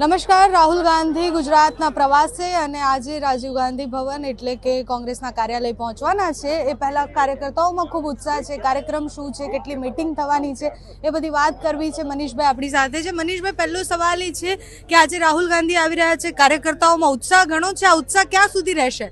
નમસ્કાર, રાહુલ ગાંધી ગુજરાતના પ્રવાસે અને આજે રાજીવ ગાંધી ભવન એટલે કે કોંગ્રેસના કાર્યાલય પહોંચવાના છે. એ પહેલા કાર્યકર્તાઓમાં ખૂબ ઉત્સાહ છે. કાર્યક્રમ શું છે? કેટલી મીટિંગ થવાની છે? એ બધી વાત કરવી છે મનીષભાઈ આપણી સાથે છે. મનીષભાઈ, પહેલો સવાલ એ છે કે આજે રાહુલ ગાંધી આવી રહ્યા છે. કાર્યકર્તાઓમાં ઉત્સાહ ઘણો છે. આ ઉત્સાહ ક્યાં સુધી રહેશે?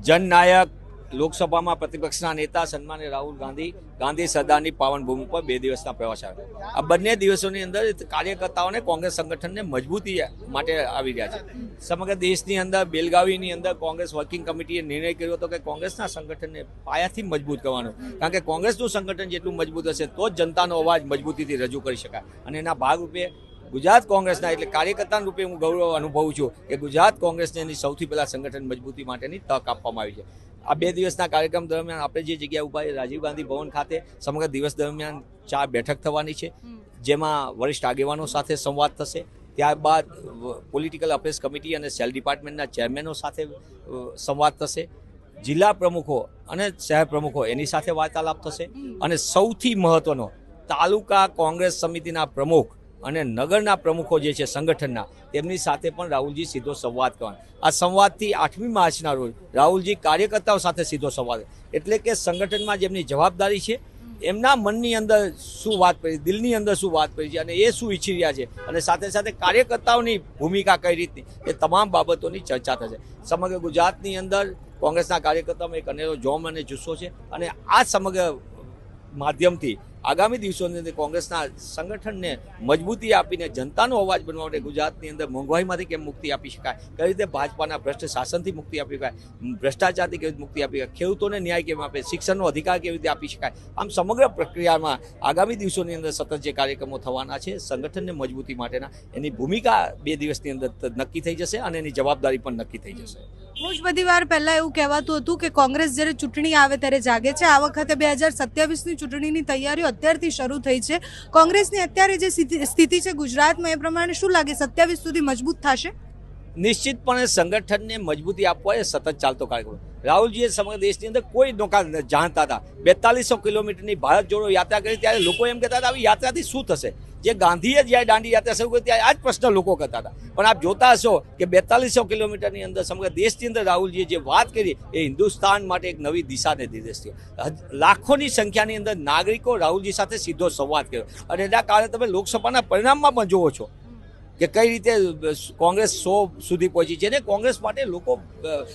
જનનાયક લોકસભામાં પ્રતિપક્ષના નેતા સન્માન્ય રાહુલ ગાંધી ગાંધી સરદારની પાવન ભૂમિ પર બે દિવસના પ્રવાસ આવ્યા. આ બંને દિવસોની અંદર કાર્યકર્તાઓને કોંગ્રેસ સંગઠનને મજબૂતી માટે આવી રહ્યા છે. સમગ્ર દેશની અંદર, બેલગાવીની અંદર કોંગ્રેસ વર્કિંગ કમિટીએ નિર્ણય કર્યો હતો કે કોંગ્રેસના સંગઠનને પાયાથી મજબૂત કરવાનો. કારણ કે કોંગ્રેસનું સંગઠન જેટલું મજબૂત હશે, તો જ જનતાનો અવાજ મજબૂતીથી રજૂ કરી શકાય. અને એના ભાગરૂપે ગુજરાત કોંગ્રેસના એટલે કાર્યકર્તા રૂપે હું ગૌરવ અનુભવું છું કે ગુજરાત કોંગ્રેસને એની સૌથી પહેલાં સંગઠન મજબૂતી માટેની તક આપવામાં આવી છે. આ બે દિવસના કાર્યક્રમ દરમિયાન આપણે જે જગ્યા ઊભા રાજીવ ગાંધી ભવન ખાતે, સમગ્ર દિવસ દરમિયાન ચાર બેઠક થવાની છે, જેમાં વરિષ્ઠ આગેવાનો સાથે સંવાદ થશે. ત્યારબાદ પોલિટિકલ અફેર્સ કમિટી અને સેલ ડિપાર્ટમેન્ટના ચેરમેનો સાથે સંવાદ થશે. જિલ્લા પ્રમુખો અને શહેર પ્રમુખો એની સાથે વાર્તાલાપ થશે. અને સૌથી મહત્વનો, તાલુકા કોંગ્રેસ સમિતિના પ્રમુખ અને નગરના પ્રમુખો જે છે સંગઠનના, તેમની સાથે પણ રાહુલજી સીધો સંવાદ કરવાનો. આ સંવાદથી આઠમી માર્ચના રોજ રાહુલજી કાર્યકર્તાઓ સાથે સીધો સંવાદ. એટલે કે સંગઠનમાં જેમની જવાબદારી છે, એમના મનની અંદર શું વાત કરી દિલની અંદર શું વાત કરી છે અને એ શું ઈચ્છી રહ્યા છે અને સાથે સાથે કાર્યકર્તાઓની ભૂમિકા કઈ રીતની, એ તમામ બાબતોની ચર્ચા થશે. સમગ્ર ગુજરાતની અંદર કોંગ્રેસના કાર્યકર્તાઓમાં એક અનેરો જોમ અને જુસ્સો છે અને આ સમગ્ર માધ્યમથી આગામી દિવસોની અંદર કોંગ્રેસના સંગઠનને મજબૂતી આપીને જનતાનો અવાજ બનવા માટે ગુજરાતની અંદર મોંઘવારીમાંથી કેમ મુક્તિ આપી શકાય? કઈ રીતે ભાજપાના ભ્રષ્ટ શાસનથી મુક્તિ આપી શકાય? ભ્રષ્ટાચારથી કેવી રીતે મુક્તિ આપી શકાય? ખેડૂતોને ન્યાય કેમ આપે? શિક્ષણનો અધિકાર કેવી રીતે આપી શકાય? આમ સમગ્ર પ્રક્રિયામાં આગામી દિવસોની અંદર સતત જે કાર્યક્રમો થવાના છે, સંગઠનને મજબૂતી માટેના એની ભૂમિકા બે દિવસની અંદર નક્કી થઈ જશે અને એની જવાબદારી પણ નક્કી થઈ જશે. બહુ જ બધી વાર પહેલાં એવું કહેવાતું હતું કે કોંગ્રેસ જ્યારે ચૂંટણી આવે ત્યારે જાગે છે. આ વખતે બે હજાર સત્યાવીસની ચૂંટણીની તૈયારીઓ અત્યારથી શરૂ થઈ છે. કોંગ્રેસની અત્યારે જે સ્થિતિ- છે ગુજરાતમાં, એ પ્રમાણે શું લાગે? સત્યાવીસ સુધી મજબૂત થશે? નિશ્ચિતપણે સંગઠનને મજબૂતી આપવા એ સતત ચાલતો કાર્યક્રમ. રાહુલજીએ સમગ્ર દેશની અંદર કોઈ નોકા જાણતા હતા. બેતાલીસો કિલોમીટરની ભારત જોડો યાત્રા કરી, ત્યારે લોકો એમ કહેતા હતા, આવી યાત્રાથી શું થશે? જે ગાંધીએ જ્યારે દાંડી યાત્રા શરૂ કરી ત્યારે આ જ પ્રશ્ન લોકો કરતા હતા. પણ આપ જોતા હશો કે બેતાલીસો કિલોમીટરની અંદર સમગ્ર દેશની અંદર રાહુલજીએ જે વાત કરી, એ હિન્દુસ્તાન માટે એક નવી દિશાને નિર્દેશ થયો લાખોની સંખ્યાની અંદર નાગરિકો રાહુલજી સાથે સીધો સંવાદ કર્યો. અને એના કારણે તમે લોકસભાના પરિણામમાં પણ જુઓ છો. કે કઈ રીતે કોંગ્રેસ સો સુધી પહોંચી છે ને કોંગ્રેસ માટે લોકો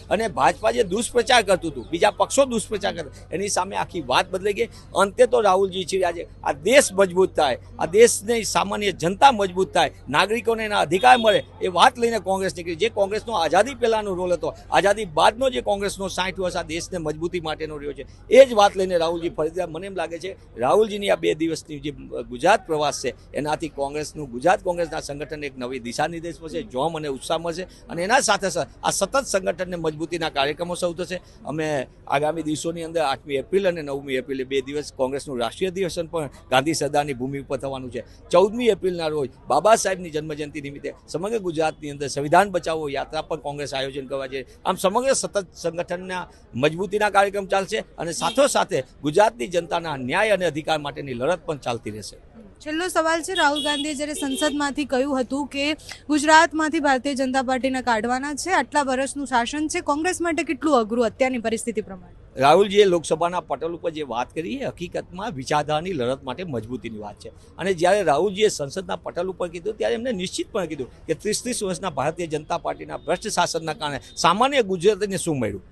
અને ભાજપા જે દુષ્પ્રચાર કરતું હતું, બીજા પક્ષો દુષ્પ્રચાર કરતા એની સામે આખી વાત બદલાઈ ગઈ. અંતે તો રાહુલજી છે, આજે આ દેશ મજબૂત થાય, આ દેશની સામાન્ય જનતા મજબૂત થાય, નાગરિકોને એના અધિકાર મળે, એ વાત લઈને કોંગ્રેસ નીકળી. જે કોંગ્રેસનો આઝાદી પહેલાંનો રોલ હતો, આઝાદી બાદનો જે કોંગ્રેસનો સાઠ વર્ષ આ દેશને મજબૂતી માટેનો રહ્યો છે, એ જ વાત લઈને રાહુલજી ફરીથી, મને એમ લાગે છે, રાહુલજીની આ બે દિવસની જે ગુજરાત પ્રવાસ છે, એનાથી કોંગ્રેસનું ગુજરાત કોંગ્રેસના સંગઠનને એક નવી દિશા નિર્દેશ મળશે, જોમ અને ઉત્સાહ મળશે અને એના સાથે આ સતત સંગઠનને મજબૂતીના કાર્યક્રમો શરૂ થશે. અમે આગામી દિવસોની અંદર આઠમી એપ્રિલ અને નવમી એપ્રિલે બે દિવસ કોંગ્રેસનું રાષ્ટ્રીય અધિવેશન પણ ગાંધી સરદારની ભૂમિ ઉપર થવાનું છે. ચૌદમી એપ્રિલના રોજ બાબા સાહેબની જન્મજયંતિ નિમિત્તે સમગ્ર ગુજરાતની અંદર સંવિધાન બચાવો યાત્રા પણ કોંગ્રેસ આયોજન કરવા છે આમ સમગ્ર સતત સંગઠનના મજબૂતીના કાર્યક્રમ ચાલશે અને સાથોસાથે ગુજરાતની જનતાના ન્યાય અને અધિકાર માટેની લડત પણ ચાલતી રહેશે. છેલ્લો સવાલ છે, રાહુલ ગાંધીએ જ્યારે સંસદમાંથી કહ્યું હતું કે ગુજરાતમાંથી ભારતીય જનતા પાર્ટીને કાઢવાના છે, આટલા વર્ષનું શાસન છે, કોંગ્રેસ માટે કેટલું અઘરું અત્યારની પરિસ્થિતિ પ્રમાણે? રાહુલજીએ લોકસભાના પટલ ઉપર જે વાત કરી, એ હકીકતમાં વિચારધારાની લડત માટે મજબૂતીની વાત છે. અને જ્યારે રાહુલજીએ સંસદના પટલ ઉપર કીધું, ત્યારે એમને નિશ્ચિતપણે કીધું કે ત્રીસ ત્રીસ વર્ષના ભારતીય જનતા પાર્ટીના ભ્રષ્ટ શાસનના કારણે સામાન્ય ગુજરાતીને શું મળ્યું?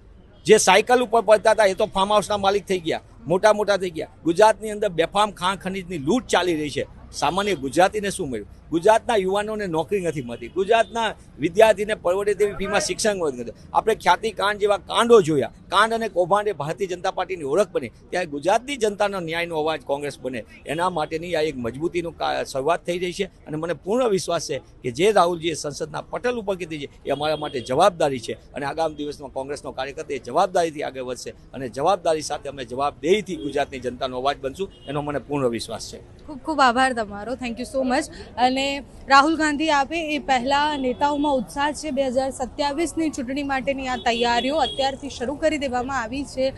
જે સાયકલ ઉપર પડતા હતા એ તો ફાર્મ હાઉસના માલિક થઈ ગયા. મોટા મોટા થઈ ગયા. ગુજરાતની અંદર બેફામ ખાણ ખનીજની લૂંટ ચાલી રહી છે. સામાન્ય ગુજરાતીને શું મળ્યું? ગુજરાતના યુવાનોને નોકરી નથી મળતી. ગુજરાતના વિદ્યાર્થીને પરવડે તેવી ફીમાં શિક્ષણ નથી. આપણે ખ્યાતિ કાંડ જેવા કાંડો જોયા. કાંડ અને કૌભાંડ ભારતીય જનતા પાર્ટીની ઓળખ બની. ત્યારે ગુજરાતની જનતાનો ન્યાયનો અવાજ કોંગ્રેસ બને. એના માટેની આ એક મજબૂતીનું શરૂઆત થઈ રહી છે અને મને પૂર્ણ વિશ્વાસ છે કે જે રાહુલજીએ સંસદના પટલ ઉપર કીધી છે એ અમારા માટે જવાબદારી છે. અને આગામી દિવસમાં કોંગ્રેસનો કાર્યકર્તા એ જવાબદારીથી આગળ વધશે અને જવાબદારી સાથે અમે જવાબદેહીથી ગુજરાતની જનતાનો અવાજ બનશું. એનો મને પૂર્ણ વિશ્વાસ છે. ખૂબ ખૂબ આભાર તમારો. થેન્ક યુ સો મચ અને અને રાહુલ ગાંધી આપે એ પહેલાં નેતાઓમાં ઉત્સાહ છે. બે હજાર સત્યાવીસની ચૂંટણી માટેની આ તૈયારીઓ અત્યારથી શરૂ કરી દેવામાં આવી છે.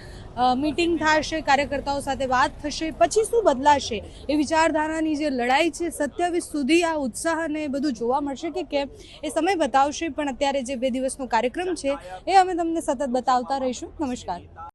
મીટિંગ થશે, કાર્યકર્તાઓ સાથે વાત થશે, પછી શું બદલાશે એ વિચારધારાની જે લડાઈ છે, સત્યાવીસ સુધી આ ઉત્સાહ અને બધું જોવા મળશે કે કેમ એ સમય બતાવશે. પણ અત્યારે જે બે દિવસનો કાર્યક્રમ છે, એ અમે તમને સતત બતાવતા રહીશું. નમસ્કાર.